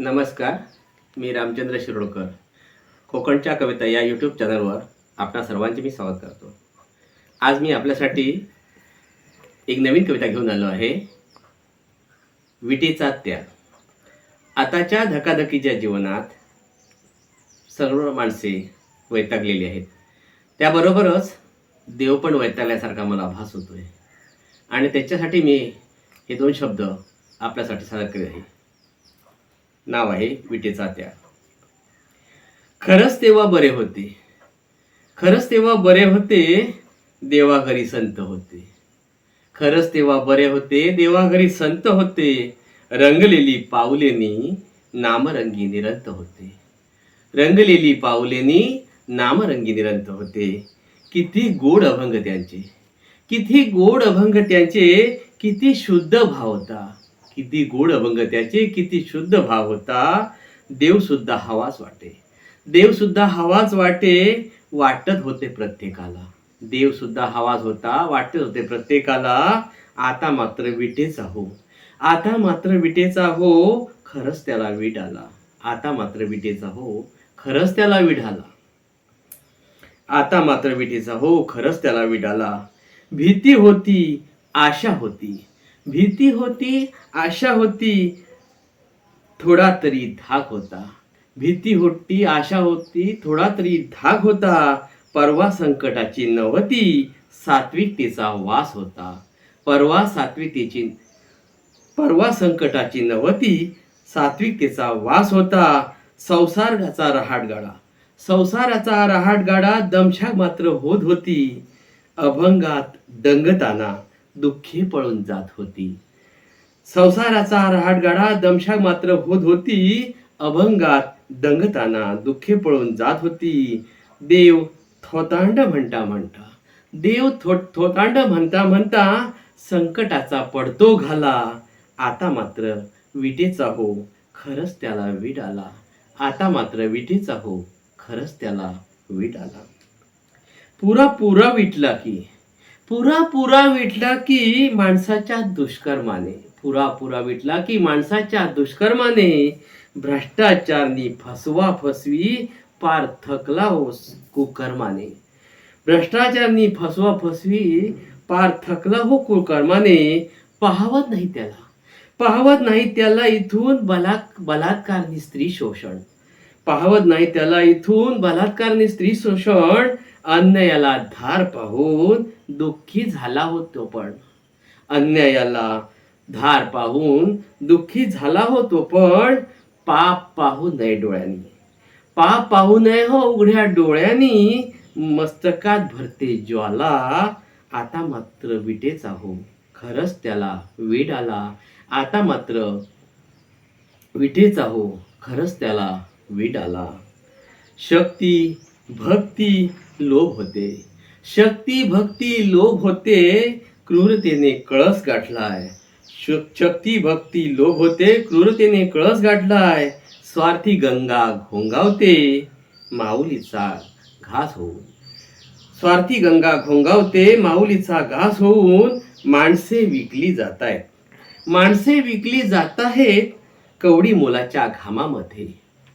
नमस्कार मी रामचंद्र शिरोडकर. कोकणच्या कविता या यूट्यूब चॅनलवर आपणा सर्वांचे मी स्वागत करतो. आज मी आपल्यासाठी एक नवीन कविता घेऊन आलो आहे. विटेचा त्याग. आताच्या धकाधकीच्या जीवनात सर्व माणसे वैतागलेली आहेत. त्याबरोबरच देव पण वैतागल्यासारखा मला भास आहे आणि त्याच्यासाठी मी हे दोन शब्द आपल्यासाठी सादर करीत आहे. नाव आहे विटेचा त्या खरंच तेव्हा बरे होते. खरंच तेव्हा बरे होते देवाघरी संत होते. खरंच तेव्हा बरे होते देवाघरी संत होते. रंगलेली पावलेनी नामरंगी निरंत होते. रंगलेली पावलेनी नामरंगी निरंत होते. किती गोड अभंग त्यांचे. किती गोड अभंग त्यांचे. किती शुद्ध भाव होता. किती गोड अभंग त्याचे किती शुद्ध भाव होता. देवसुद्धा हवाच वाटे. देवसुद्धा हवाच वाटे वाटत होते प्रत्येकाला. देवसुद्धा हवाच होता वाटत होते प्रत्येकाला. आता मात्र विटेचा हो आता मात्र विटेचा हो खरंच त्याला वीट आला. आता मात्र विटेचा हो खरंच त्याला वीट आला. आता मात्र विटेचा हो खरंच त्याला वीट आला. भीती होती आशा होती. भीती होती आशा होती थोडा तरी धाक होता. भीती होती आशा होती थोडा तरी धाक होता. परवा संकटाची नवती सात्विकतेचा वास होता. परवा सात्विकतेची परवा संकटाची नवती सात्विकतेचा वास होता. संसाराचा रहाटगाडा. संसाराचा रहाटगाडा दमशाक मात्र होत होती. अभंगात दंगताना. दुःखी पळून जात होती. संसाराचा रहाटगाडा दमशाक मात्र होत होती. अभंगात दंगताना दुःखे पळून जात होती. देव थोतांड म्हणता म्हणता देव थो थोतांड म्हणता म्हणता संकटाचा पडतो घाला. आता मात्र विटेचा हो खरंच त्याला वीट आला. आता मात्र विटेचा हो खरंच त्याला वीट आला. पुरा पुरा विटला की पुरा पुरा विटला की माणसाच्या दुष्कर्माने. पुरा पुरा विटला की माणसाच्या दुष्कर्माने. भ्रष्टाचारनी फसवा फसवी पार थकला हो कुकर्माने. भ्रष्टाचारनी फसवा फसवी पार थकला हो कुकर्माने. पाहवत नाही त्याला. पाहवत नाही त्याला इथून बलात् बलात्कारनी स्त्री शोषण. पाहवत नाही त्याला इथून बलात्कारनी स्त्री शोषण अन्यायाला धार पाहून दुःखी झाला होतो पण. अन्यायाला धार पाहून दुःखी झाला होतो पण पाप पाहू नये डोळ्यांनी. पाप पाहू नये हो उघड्या डोळ्यांनी. मस्तकात भरते ज्वाला. आता मात्र विटेचा हो खरंच त्याला वीड आला. आता मात्र विटेचा हो खरंच त्याला वीट आला. शक्ती भक्ती लोभ होते. शक्ती भक्ती लोभ होते. क्रूरतेने कळस गाठलाय. श- शक्ती भक्ती लोभ होते. क्रूरतेने कळस गाठलाय. स्वार्थी गंगा घोंगावते. माऊलीचा घास होऊन. स्वार्थी गंगा घोंगावते. माऊलीचा घास होऊन माणसे विकली जात आहेत माणसे विकली जात आहेत कवडी मोलाच्या घामामध्ये.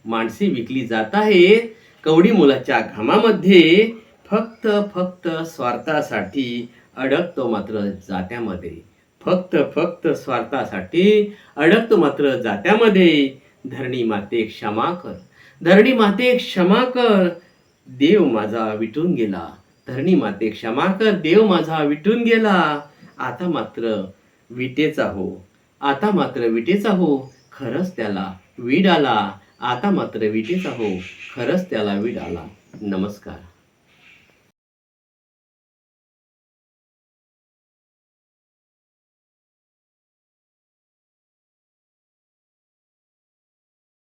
माणसे विकली जात आहेत कवडी मुलाच्या घामामध्ये फक्त फक्त स्वार्थासाठी अडकतो मात्र जात्यामध्ये. फक्त फक्त स्वार्थासाठी अडकतो मात्र जात्यामध्ये. धरणी माते क्षमा कर. धरणी माते क्षमा कर. देव माझा विटून गेला. धरणी माते क्षमा कर. देव माझा विटून गेला. आता मात्र विटेचा हो. आता मात्र विटेचा हो. खरंच त्याला वीड आला. आता मात्र विजेचा हो खरंच त्याला वीड आला नमस्कार.